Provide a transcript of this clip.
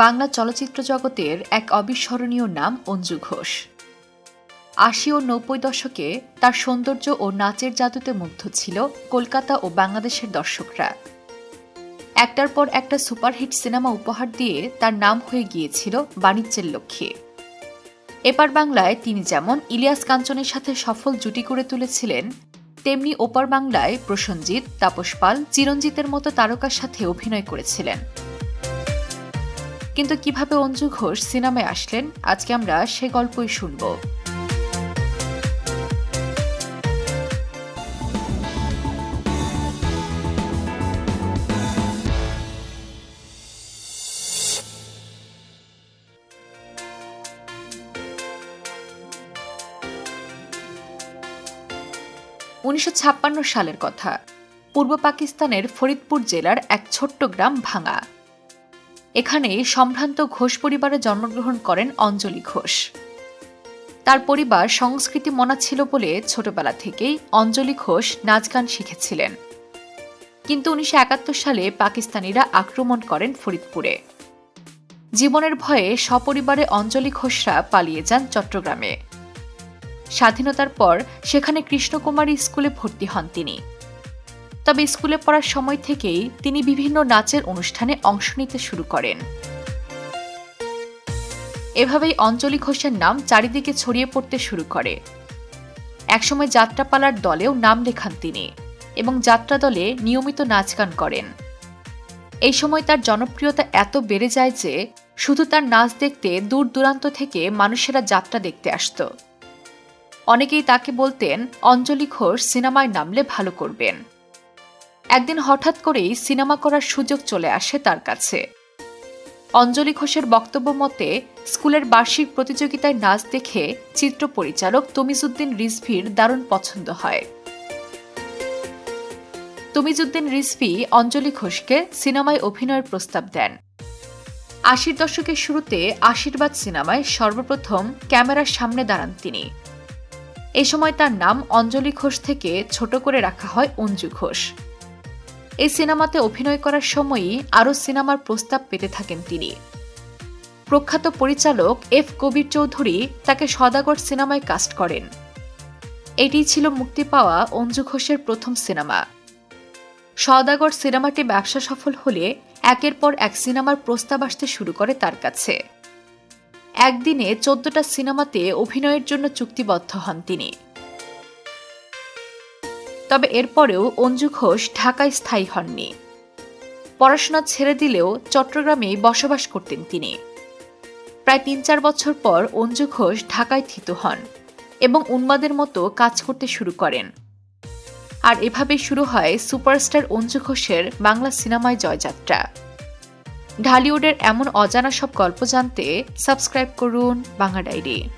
বাংলা চলচ্চিত্র জগতের এক অবিস্মরণীয় নাম অঞ্জু ঘোষ। আশি ও নব্বই দশকে তার সৌন্দর্য ও নাচের জাদুতে মুগ্ধ ছিল কলকাতা ও বাংলাদেশের দর্শকরা। একটার পর একটা সুপারহিট সিনেমা উপহার দিয়ে তার নাম হয়ে গিয়েছিল বাণিজ্যের লক্ষ্যে। এপার বাংলায় তিনি যেমন ইলিয়াস কাঞ্চনের সাথে সফল জুটি করে তুলেছিলেন, তেমনি ওপার বাংলায় প্রসঞ্জিৎ, তাপস পাল, চিরঞ্জিতের মতো তারকার সাথে অভিনয় করেছিলেন। কিন্তু কীভাবে অঞ্জু ঘোষ সিনেমায় আসলেন, আজকে আমরা সে গল্পই শুনব। উনিশশো ছাপ্পান্ন সালের কথা। পূর্ব পাকিস্তানের ফরিদপুর জেলার এক ছোট্ট গ্রাম ভাঙা। এখানে সম্ভ্রান্ত ঘোষ পরিবারে জন্মগ্রহণ করেন অঞ্জলি ঘোষ। তার পরিবার সংস্কৃতি মনা ছিল বলে ছোটবেলা থেকেই অঞ্জলি ঘোষ নাচ গান শিখেছিলেন। কিন্তু উনিশশো একাত্তর সালে পাকিস্তানিরা আক্রমণ করেন ফরিদপুরে। জীবনের ভয়ে সপরিবারে অঞ্জলি ঘোষরা পালিয়ে যান চট্টগ্রামে। স্বাধীনতার পর সেখানে কৃষ্ণকুমারী স্কুলে ভর্তি হন তিনি। তবে স্কুলে পড়ার সময় থেকেই তিনি বিভিন্ন নাচের অনুষ্ঠানে অংশ নিতে শুরু করেন। এভাবেই অঞ্জলি ঘোষের নাম চারিদিকে ছড়িয়ে পড়তে শুরু করে। একসময় যাত্রাপালার দলেও নাম লেখান তিনি এবং যাত্রা দলে নিয়মিত নাচ গান করেন। এই সময় তার জনপ্রিয়তা এত বেড়ে যায় যে শুধু তার নাচ দেখতে দূর দূরান্ত থেকে মানুষেরা যাত্রা দেখতে আসত। অনেকেই তাকে বলতেন, অঞ্জলি ঘোষ সিনেমায় নামলে ভালো করবেন। একদিন হঠাৎ করেই সিনেমা করার সুযোগ চলে আসে তার কাছে। অঞ্জলি ঘোষের বক্তব্য মতে, স্কুলের বার্ষিক প্রতিযোগিতায় নাচ দেখে চিত্র পরিচালক তমিজুদ্দিন রিজভির দারুণ পছন্দ হয়। তমিজুদ্দিন রিজভি অঞ্জলি ঘোষকে সিনেমায় অভিনয়ের প্রস্তাব দেন। আশির দশকের শুরুতে আশীর্বাদ সিনেমায় সর্বপ্রথম ক্যামেরার সামনে দাঁড়ান তিনি। এ সময় তার নাম অঞ্জলি ঘোষ থেকে ছোট করে রাখা হয় অঞ্জু ঘোষ। এই সিনেমাতে অভিনয় করার সময়ই আরও সিনেমার প্রস্তাব পেতে থাকেন তিনি। প্রখ্যাত পরিচালক এফ কবির চৌধুরী তাকে সদাগর সিনেমায় কাস্ট করেন। এটি ছিল মুক্তি পাওয়া অঞ্জু ঘোষের প্রথম সিনেমা। সদাগর সিনেমাটি ব্যবসা সফল হলে একের পর এক সিনেমার প্রস্তাব আসতে শুরু করে তার কাছে। একদিনে চোদ্দটা সিনেমাতে অভিনয়ের জন্য চুক্তিবদ্ধ হন তিনি। তবে এরপরেও অঞ্জু ঘোষ ঢাকায় স্থায়ী হননি। পড়াশোনা ছেড়ে দিলেও চট্টগ্রামেই বসবাস করতেন তিনি। প্রায় তিন চার বছর পর অঞ্জু ঘোষ ঢাকায় থিত হন এবং উন্মাদের মতো কাজ করতে শুরু করেন। আর এভাবে শুরু হয় সুপারস্টার অঞ্জু ঘোষের বাংলা সিনেমায় জয়যাত্রা। ঢালিউডের এমন অজানা সব গল্প জানতে সাবস্ক্রাইব করুন বাংলা ডায়েরি।